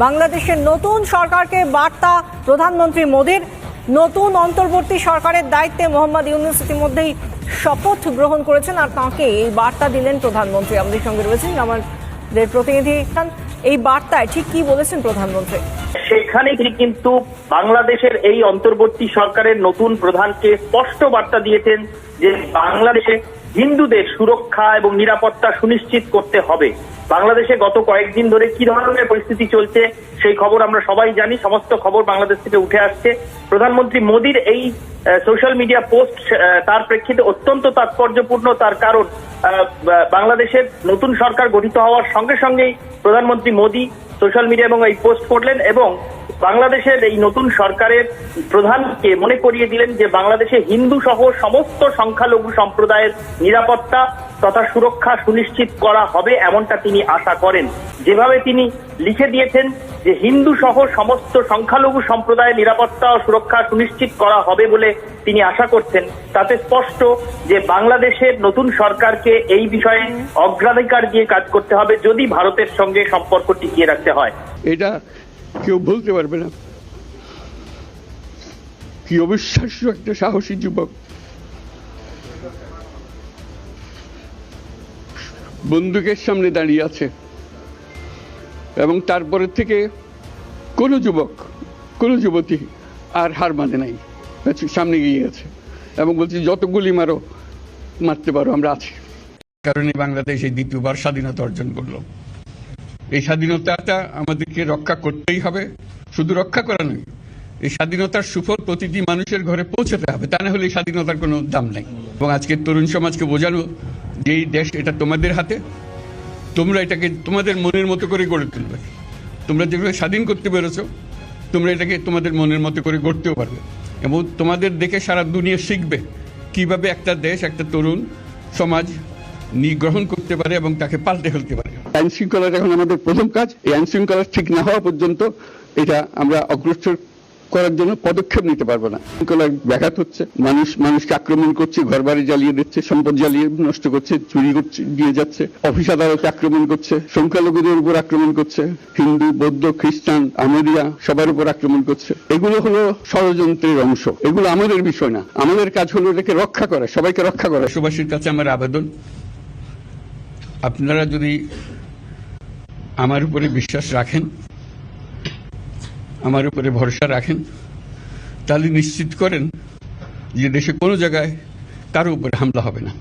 বাংলাদেশের নতুন সরকারকে বার্তা প্রধানমন্ত্রী মোদীর। নতুন অন্তর্বর্তী সরকারের দায়িত্বে মোহাম্মদ ইউনুস ইতিমধ্যেই শপথ গ্রহণ করেছেন আর তাঁকে এই বার্তা দিলেন প্রধানমন্ত্রী। আমাদের সঙ্গে রয়েছেন আমাদের প্রতিনিধি। এই বার্তায় ঠিক কি বলেছেন প্রধানমন্ত্রী? সেখানে কিন্তু বাংলাদেশের এই অন্তর্বর্তী সরকারের নতুন প্রধানকে স্পষ্ট বার্তা দিয়েছেন যে বাংলাদেশে হিন্দুদের সুরক্ষা এবং নিরাপত্তা সুনিশ্চিত করতে হবে। বাংলাদেশে গত কয়েকদিন ধরে কি ধরনের পরিস্থিতি চলছে সেই খবর আমরা সবাই জানি। সমস্ত খবর বাংলাদেশ থেকে উঠে আসছে। প্রধানমন্ত্রী মোদীর এই সোশ্যাল মিডিয়া পোস্ট তার প্রেক্ষিতে অত্যন্ত তাৎপর্যপূর্ণ। তার কারণ বাংলাদেশের নতুন সরকার গঠিত হওয়ার সঙ্গে সঙ্গেই প্রধানমন্ত্রী মোদী সোশ্যাল মিডিয়া এবং এই পোস্ট করলেন এবং বাংলাদেশের এই নতুন সরকারের প্রধানকে মনে করিয়ে দিলেন যে বাংলাদেশে হিন্দু সহ সমস্ত সংখ্যালঘু সম্প্রদায়ের নিরাপত্তা তথা সুরক্ষা সুনিশ্চিত করা হবে এমনটা তিনি আশা করেন। যেভাবে তিনি লিখে দিয়েছেন যে হিন্দু সহ সমস্ত সংখ্যালঘু সম্প্রদায়ের নিরাপত্তা ও সুরক্ষা সুনিশ্চিত করা হবে বলে তিনি আশা করছেন। তাতে স্পষ্ট যে বাংলাদেশের নতুন সরকারকে এই বিষয়ে অগ্রাধিকার দিয়ে কাজ করতে হবে যদি ভারতের সঙ্গে সম্পর্ক টিকিয়ে রাখতে হয়। এটা কেউ বলতে পারবে না। কি অবিশ্বাস্য একটা সাহসী যুবক। বন্দুকের সামনে দাঁড়িয়ে আছে। এবং তারপরে থেকে কোনো যুবক, কোনো যুবতী আর হার মানে নাই। সামনে গিয়ে গেছে এবং বলছি, যত গুলি মারো, মারতে পারো, আমরা আছি। কারণে বাংলাদেশ এই দ্বিতীয়বার স্বাধীনতা অর্জন করল। এই স্বাধীনতাটা আমাদেরকে রক্ষা করতেই হবে। শুধু রক্ষা করা নয়, এই স্বাধীনতার সুফল প্রতিটি মানুষের ঘরে পৌঁছাতে হবে। তা না হলে এই স্বাধীনতার কোনো দাম নেই। এবং আজকের তরুণ সমাজকে বোঝানো, যে এই দেশ এটা তোমাদের হাতে, তোমরা এটাকে তোমাদের মনের মতো করে গড়ে তুলবে। তোমরা যেভাবে স্বাধীন করতে পেরেছ, তোমরা এটাকে তোমাদের মনের মতো করে গড়তেও পারবে। এবং তোমাদের দেখে সারা দুনিয়া শিখবে কীভাবে একটা দেশ, একটা তরুণ সমাজ নি- গ্রহণ করতে পারে এবং তাকে পাল্টে ফেলতে পারে। আইন শৃঙ্খলার এখন আমাদের প্রথম কাজ, এই আইন শৃঙ্খলা ঠিক না হওয়া পর্যন্ত এটা আমরা অগ্রসর করার জন্য পদক্ষেপ নিতে পারব না। শৃঙ্খলা ব্যাঘাত হচ্ছে, মানুষ, মানুষকে আক্রমণ করছে ঘর বাড়ি জ্বালিয়ে দিচ্ছে, সম্পদ জ্বালিয়ে নষ্ট করছে, চুরি করছে, দিয়ে যাচ্ছে, অফিস আদালতে আক্রমণ করছে, সংখ্যালঘুদের উপর আক্রমণ করছে, হিন্দু, বৌদ্ধ, খ্রিস্টান, আমেরিয়া সবার উপর আক্রমণ করছে। এগুলো হলো ষড়যন্ত্রের অংশ, এগুলো আমাদের বিষয় না। আমাদের কাজ হলো এটাকে রক্ষা করা, সবাইকে রক্ষা করা। দেশবাসীর কাছে আমার আবেদন। আপনারা যদি আমার উপরে বিশ্বাস রাখেন, আমার উপরে ভরসা রাখেন, তাহলে নিশ্চিত করেন যে দেশে কোনো জায়গায় কারও উপরে হামলা হবে না।